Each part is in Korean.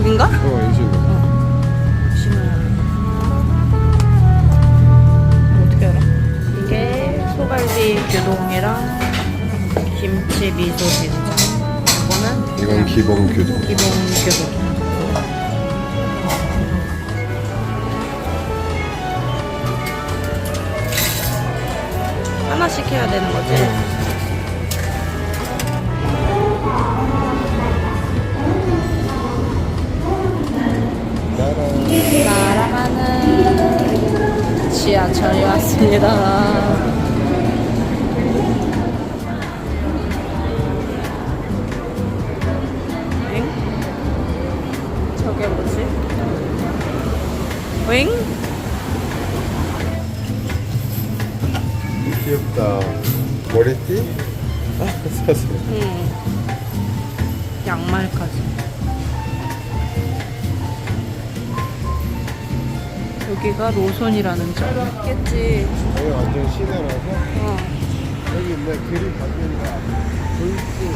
여긴가? 어 여기 어떻게 알아? 이게 소갈비 규동이랑 김치 미소 된장. 이거는 이건 기본 규동 기본 규동. 하나씩 해야 되는 거지? 날 지하철이 왔습니다. 엥? 저게 뭐지? 엥? 귀엽다 머리띠? 아 사서 응. 양말까지. 여기가 로손이라는 점. 있겠지. 여기 완전 시내라서 어. 여기 있네 그림 바뀐다 돌진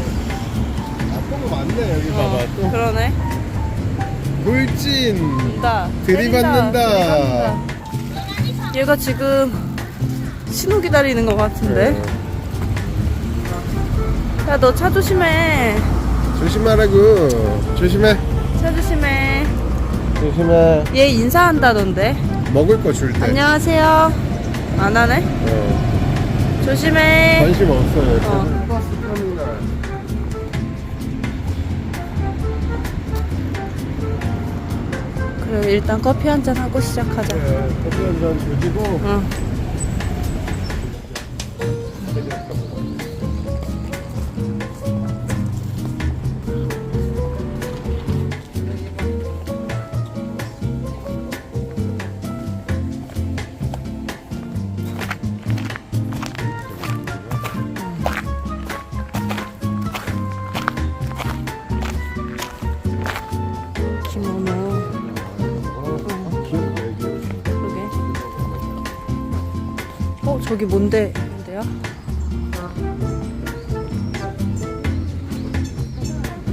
나쁜 거 많네 여기 어, 봐봐 또 그러네. 돌진 온다. 들이받는다. 들이받는다. 얘가 지금 신호 기다리는 것 같은데. 네. 야, 너 차 조심해. 조심하라고 조심해 차 조심해. 조심해 얘 인사한다던데. 먹을 거 줄 때 안녕하세요. 안 하네? 어, 조심해. 관심 없어요 어. 버스 터미널 그래, 일단 커피 한 잔 하고 시작하자. 네, 커피 한잔 조지고 응. 저기 뭔데? 뭔데요?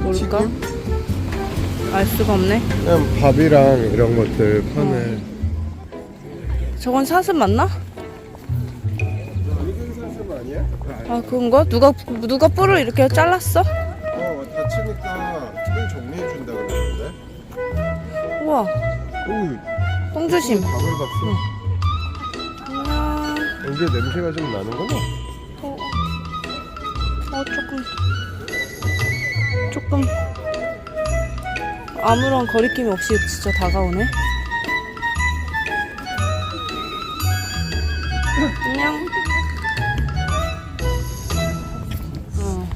뭘까? 알 수가 없네. 그냥 밥이랑 이런 것들 파네 저건 사슴 맞나? 붉은 사슴 아니야? 아, 그건가? 누가, 누가 뿔을 이렇게 잘랐어? 어 다치니까 뿔 정리해 준다 그러는데 우와, 오 똥 조심. 밥을 봤어 이제 냄새가 좀 나는구나 어, 어, 조금. 조금. 아무런 거리낌이 없이 진짜 다가오네. 안녕. 어.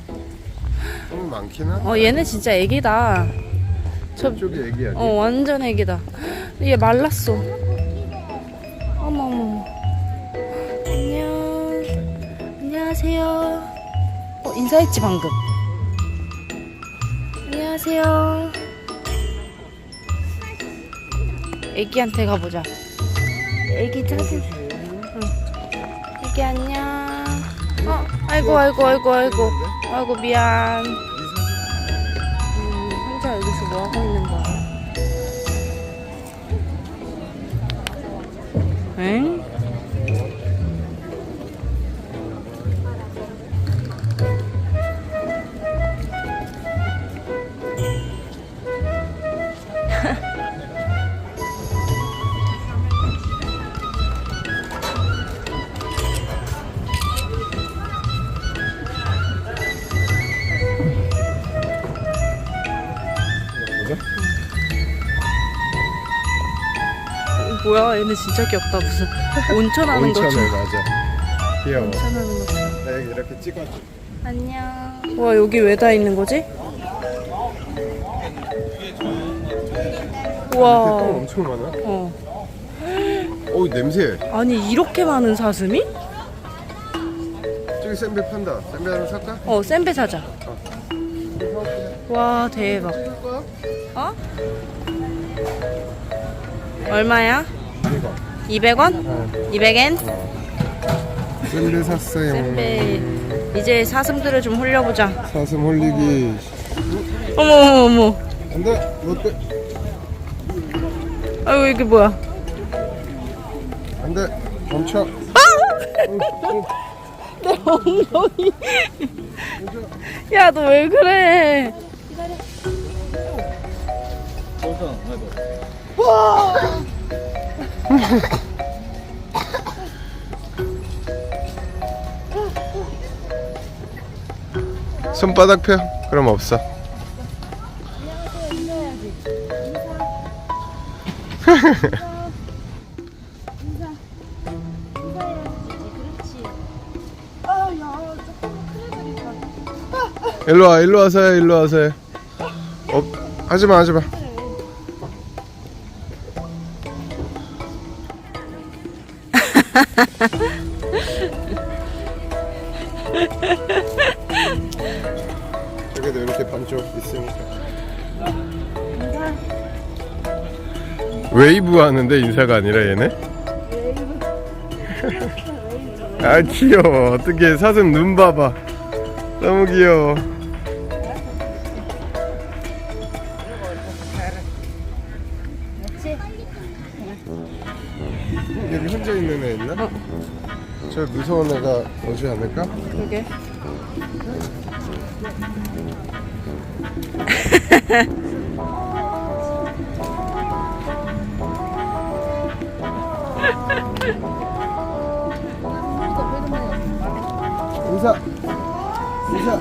좀 많긴 하네 어, 얘네 진짜 애기다. 저, 저쪽이 애기 아니야? 어, 완전 애기다. 얘 말랐어. 안녕하세요. 어, 인사했지, 방금. 안녕하세요. 애기한테 가보자. 애기 짜증. 응. 애기 안녕. 어, 아이고, 아이고, 아이고, 아이고. 아이고, 미안. 음, 혼자 여기서 뭐 하고 있는 거야? 엥? 뭐야, 얘네 진짜 귀엽다. 무슨 온천 하는 온천을 것처럼. 맞아 귀여워 온천 하는 것처럼. 나 여기 이렇게 찍어줘 안녕. 와, 여기 왜 다 있는 거지? 똥 우와. 엄청 많아 어. 어우 냄새 아니, 이렇게 많은 사슴이? 저기 센배 판다 센배 하나 살까? 어, 센배 사자. 와, 대박. 어? 얼마야? 이거 200원? 어. 200엔? 센배 샀어요 센배. 이제 사슴들을 좀 홀려보자. 사슴 홀리기 어머, 어머, 어머. 안돼 롯데 아이고 이게 뭐야? 안돼 멈춰 내 엉덩이. 야 너 왜 그래? 손바닥 펴 그럼 없어 일로 와 일로 와서 해 일로 와서 해. 어, 하지 마 하지 마 웨이브 하는데 인사가 아니라 얘네? 아 귀여워 어떻게 사슴 눈 봐봐 너무 귀여워 여기 혼자 있는 애 있나? 저 무서운 애가 오지 않을까? 그러게. 인사. 인사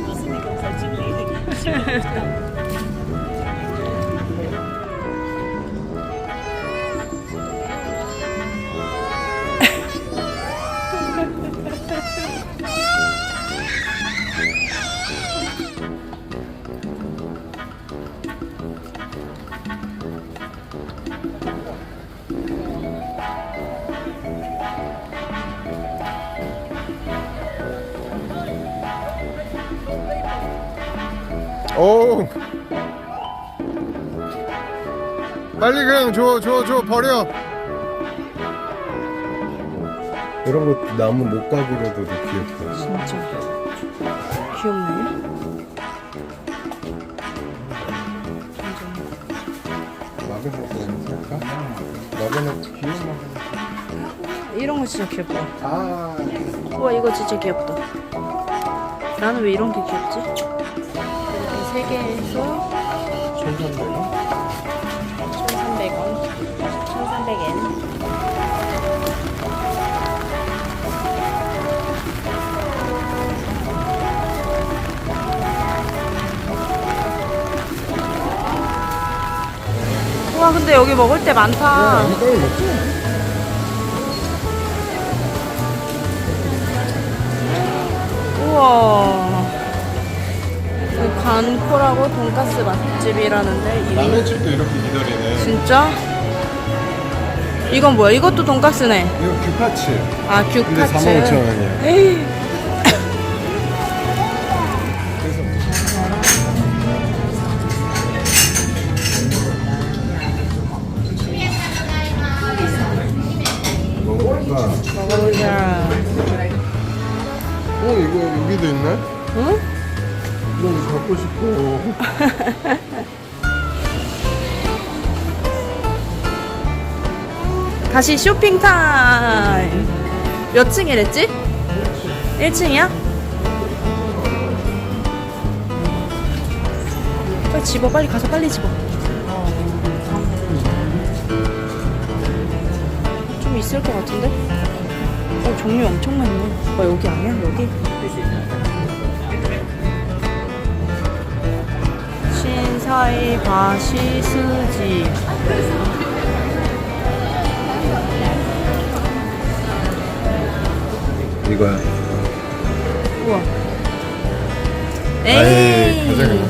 오 빨리 그냥 줘 줘 줘 버려 이런 거 나무 목가구로도 귀엽다 진짜 귀엽네. 마그네트 살까? 마그네트 귀여운 마그네트 이런 거 진짜 귀엽다. 아 우와 이거 진짜 귀엽다. 나는 왜 이런 게 귀엽지? 이렇게 세 개에서 1300원? 1,300원. 1,300엔. 우와 근데 여기 먹을 때 많다. 먹지? 우와. 그 간코라고 돈가스 맛집이라는데 이름이 라면 집도 이렇게 기다리네 진짜? 이건 뭐야? 이것도 돈가스네. 이거 규파츠 아 근데 규카츠. 45,000원이야 에이. 먹어볼까? 먹어보자. 어 이거 여기도 있네? 응? 이거 갖고 싶어 다시 쇼핑 타임. 몇 층이랬지? 1층 이야? 빨리 집어, 빨리 가서 빨리 집어. 좀 있을 것 같은데? 어, 종류 엄청 많네. 어, 여기 아니야? 여기? 신사의 바시 스지. 이거야 우와. 에이. 가자 그냥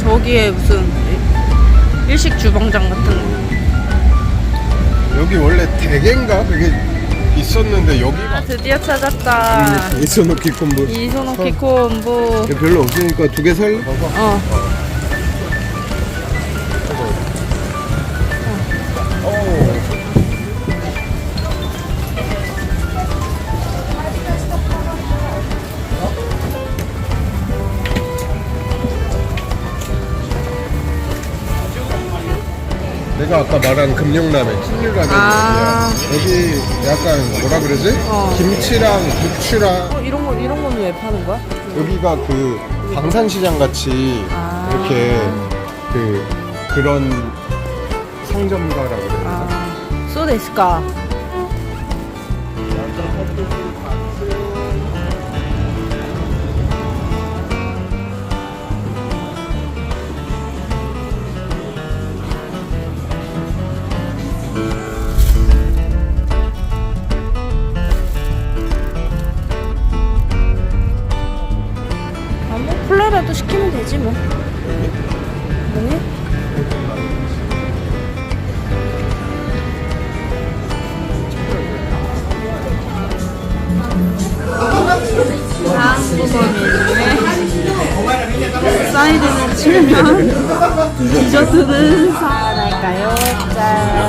저기에 무슨 일식 주방장 같은 대게인가 그게 있었는데 여기가 아, 드디어 찾았다. 이소노키 콤보 이소노키 콤보. 별로 없으니까 두 개 살래? 어. 아까 말한 금룡라멘, 킹류라면이야. 아. 여기 약간 뭐라 그러지? 어. 김치랑 부추랑 어, 이런 거 이런 거는 왜 파는 거야? 여기가 그 방산시장 같이 아. 이렇게 그 그런 상점가라고 그래야 되나? 아, 소데스까. 뭐 콜라라도 시키면 되지 뭐. 뭐니? 한국어 메뉴에 사이드는 칠면 디저트는 사랄까요? 짠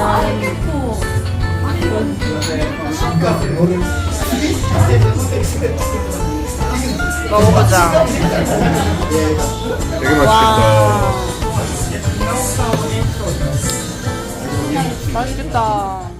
먹어보자. 되게 맛있겠다. 맛있겠다.